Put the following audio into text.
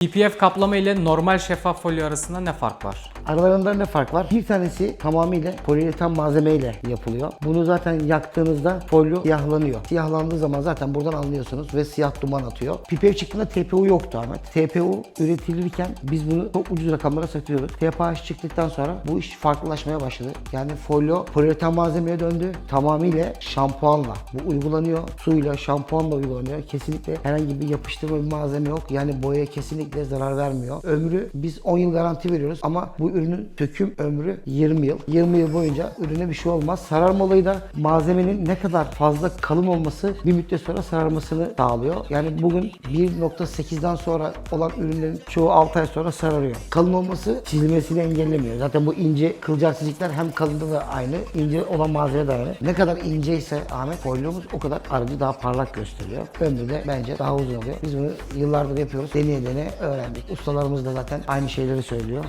PPF kaplama ile normal şeffaf folyo arasında ne fark var? Aralarında ne fark var? Bir tanesi tamamıyla poliüretan malzemeyle yapılıyor. Bunu zaten yaktığınızda folyo siyahlanıyor. Siyahlandığı zaman zaten buradan anlıyorsunuz ve siyah duman atıyor. PPF çıktığında TPU yoktu Ahmet. TPU üretilirken biz bunu çok ucuz rakamlara satıyorduk. TPH çıktıktan sonra bu iş farklılaşmaya başladı. Yani folyo poliüretan malzemeye döndü. Tamamıyla şampuanla bu uygulanıyor. Suyla, şampuanla uygulanıyor. Kesinlikle herhangi bir yapıştırma bir malzeme yok. Yani boyaya kesinlikle zarar vermiyor. Ömrü biz 10 yıl garanti veriyoruz ama bu ürünün söküm ömrü 20 yıl. 20 yıl boyunca ürüne bir şey olmaz. Sararma olayı da malzemenin ne kadar fazla kalın olması bir müddet sonra sararmasını sağlıyor. Yani bugün 1.8'den sonra olan ürünlerin çoğu 6 ay sonra sararıyor. Kalın olması çizilmesini engellemiyor. Zaten bu ince kılcal çizikler hem kalında da aynı, ince olan malzeme de aynı. Ne kadar ince ise Ahmet folyomuz o kadar aracı daha parlak gösteriyor. Ömrü de bence daha uzun oluyor. Biz bunu yıllardır yapıyoruz. Deneye deneye öğrendik. Ustalarımız da zaten aynı şeyleri söylüyor.